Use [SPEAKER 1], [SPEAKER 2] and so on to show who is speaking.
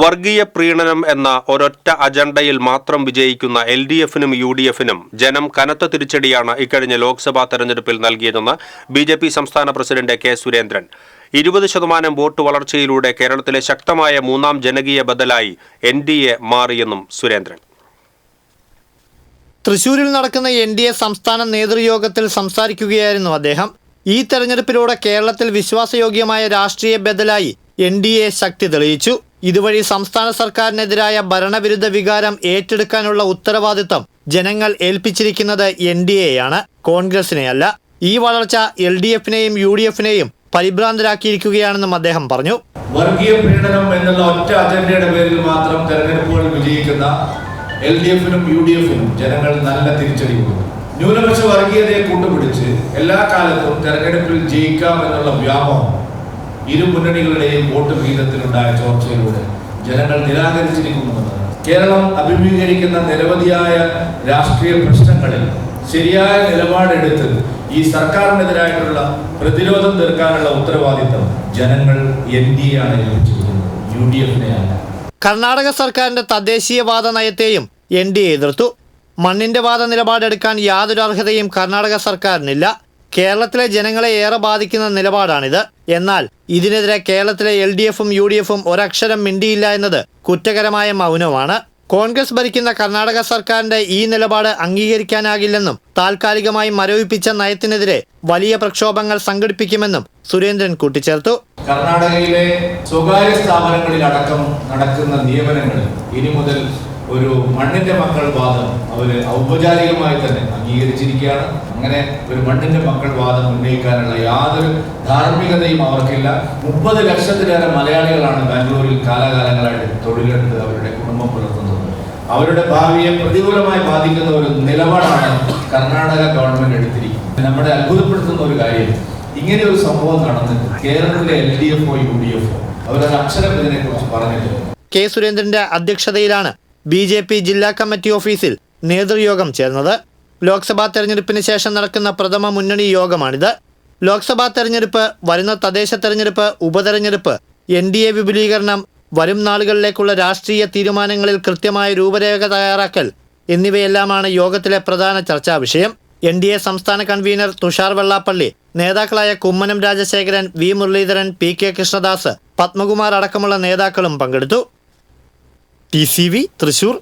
[SPEAKER 1] വർഗീയ പ്രീണനം എന്ന ഒരൊറ്റ അജണ്ടയിൽ മാത്രം വിജയിക്കുന്ന എൽ ഡി എഫിനും യു ഡി എഫിനും ജനം കനത്ത തിരിച്ചടിയാണ് ഇക്കഴിഞ്ഞ ലോക്സഭാ തെരഞ്ഞെടുപ്പിൽ നൽകിയതെന്ന് ബി ജെ പി സംസ്ഥാന പ്രസിഡന്റ് കെ സുരേന്ദ്രൻ. ഇരുപത് ശതമാനം വോട്ട് വളർച്ചയിലൂടെ കേരളത്തിലെ ശക്തമായ മൂന്നാം ജനകീയ ബദലായി എൻ ഡി എ മാറിയെന്നും സുരേന്ദ്രൻ.
[SPEAKER 2] തൃശൂരിൽ നടക്കുന്ന എൻ ഡി എ സംസ്ഥാന നേതൃയോഗത്തിൽ സംസാരിക്കുകയായിരുന്നു അദ്ദേഹം. ഈ തെരഞ്ഞെടുപ്പിലൂടെ കേരളത്തിൽ വിശ്വാസയോഗ്യമായ രാഷ്ട്രീയ ബദലായി എൻ ഡി എ ശക്തി തെളിയിച്ചു. ഇതുവഴി സംസ്ഥാന സർക്കാരിനെതിരായ ഭരണവിരുദ്ധ വികാരം ഏറ്റെടുക്കാനുള്ള ഉത്തരവാദിത്തം ജനങ്ങൾ ഏൽപ്പിച്ചിരിക്കുന്നത് എൻ ഡി എയാണ്. കോൺഗ്രസിനെയല്ല. ഈ വളർച്ച എൽ ഡി എഫിനെയും യു ഡി എഫിനെയും പരിഭ്രാന്തരാക്കിയിരിക്കുകയാണെന്നും അദ്ദേഹം പറഞ്ഞു.
[SPEAKER 3] വർഗീയ പീഡനം എന്നുള്ള ഒറ്റ അജണ്ടയുടെ പേരിൽ മാത്രം തെരഞ്ഞെടുപ്പുകൾ വിജയിക്കുന്ന എൽ ഡി എഫിനും യു ഡി എഫിനും ജനങ്ങൾ നല്ല തിരിച്ചടി ന്യൂനപക്ഷ വർഗീയതയെ കൂട്ടുപിടിച്ച് എല്ലാ കാലത്തും തെരഞ്ഞെടുപ്പിൽ ജയിക്കാം എന്നുള്ള വ്യാമോഹം ഇരു മുന്നണികളുടെയും വോട്ട് വിഹിതത്തിലുണ്ടായ ചോർച്ചയിലൂടെ ജനങ്ങൾ നിരാകരിച്ചിരിക്കുന്നുവെന്ന് കേരളം അഭിമുഖീകരിക്കുന്ന നിരവധിയായ രാഷ്ട്രീയ പ്രശ്നങ്ങളിൽ ശരിയായ നിലപാടെടുത്ത് ഈ സർക്കാരിനെതിരായിട്ടുള്ള പ്രതിരോധം തീർക്കാനുള്ള ഉത്തരവാദിത്തം ജനങ്ങൾ എൻ ഡി ആണ് ഏൽപ്പിച്ചിരിക്കുന്നത്. യു ഡി എഫിനെയാണ്.
[SPEAKER 2] കർണാടക സർക്കാരിന്റെ തദ്ദേശീയവാദ നയത്തെയും എൻ ഡി എതിർത്തു. മണ്ണിന്റെ വാദ നിലപാടെടുക്കാൻ യാതൊരു അർഹതയും കർണാടക സർക്കാരിനില്ല. കേരളത്തിലെ ജനങ്ങളെ ഏറെ ബാധിക്കുന്ന നിലപാടാണിത്. എന്നാൽ ഇതിനെതിരെ കേരളത്തിലെ എൽ ഡി എഫും യു ഡി എഫും ഒരക്ഷരം മിണ്ടിയില്ല എന്നത് കുറ്റകരമായ മൗനമാണ്. കോൺഗ്രസ് ഭരിക്കുന്ന കർണാടക സർക്കാരിന്റെ ഈ നിലപാട് അംഗീകരിക്കാനാകില്ലെന്നും താൽക്കാലികമായി മരവിപ്പിച്ച നയത്തിനെതിരെ വലിയ പ്രക്ഷോഭങ്ങൾ സംഘടിപ്പിക്കുമെന്നും സുരേന്ദ്രൻ കൂട്ടിച്ചേർത്തു.
[SPEAKER 3] കർണാടകയിലെ സ്വകാര്യ സ്ഥാപനങ്ങളിലടക്കം നടക്കുന്ന നിയമനങ്ങൾ ഇനി മുതൽ ഒരു മണ്ണിന്റെ മക്കൾ വാദം അവർ ഔപചാരികമായി തന്നെ അംഗീകരിച്ചിരിക്കുകയാണ്. അങ്ങനെ ഒരു മണ്ണിന്റെ മക്കൾ വാദം ഉന്നയിക്കാനുള്ള യാതൊരു ധാർമ്മികതയും അവർക്കില്ല. മുപ്പത് ലക്ഷത്തിലേറെ മലയാളികളാണ് ബാംഗ്ലൂരിൽ കാലാകാലങ്ങളായിട്ട് തൊഴിലെടുത്ത് അവരുടെ കുടുംബം പുലർത്തുന്നത്. അവരുടെ ഭാവിയെ പ്രതികൂലമായി ബാധിക്കുന്ന ഒരു നിലപാടാണ് കർണാടക ഗവൺമെന്റ് എടുത്തിരിക്കുന്നത്. നമ്മുടെ അത്ഭുതപ്പെടുത്തുന്ന ഒരു കാര്യം ഇങ്ങനെ ഒരു സംഭവം നടന്നിട്ട് കേരളത്തിലെ എൽ ഡി എഫോ യു ഡി എഫോ അവരൊരു അക്ഷരം ഇതിനെക്കുറിച്ച് പറഞ്ഞിട്ടുണ്ട്
[SPEAKER 2] കെ സുരേന്ദ്രന്റെ അധ്യക്ഷതയിലാണ് ബി ജെ പി ജില്ലാ കമ്മിറ്റി ഓഫീസിൽ നേതൃയോഗം ചേർന്നത്. ലോക്സഭാ തെരഞ്ഞെടുപ്പിന് ശേഷം നടക്കുന്ന പ്രഥമ മുന്നണി യോഗമാണിത്. ലോക്സഭാ തെരഞ്ഞെടുപ്പ് വരുന്ന തദ്ദേശ തെരഞ്ഞെടുപ്പ് ഉപതെരഞ്ഞെടുപ്പ് എൻ ഡി എ വിപുലീകരണം വരും നാളുകളിലേക്കുള്ള രാഷ്ട്രീയ തീരുമാനങ്ങളിൽ കൃത്യമായ രൂപരേഖ തയ്യാറാക്കൽ എന്നിവയെല്ലാമാണ് യോഗത്തിലെ പ്രധാന ചർച്ചാ വിഷയം. എൻ ഡി എ സംസ്ഥാന കൺവീനർ തുഷാർ വെള്ളാപ്പള്ളി നേതാക്കളായ Kummanam Rajasekharan V Muraleedharan P K Krishnadas Padmakumar അടക്കമുള്ള നേതാക്കളും പങ്കെടുത്തു. T C V Thrissur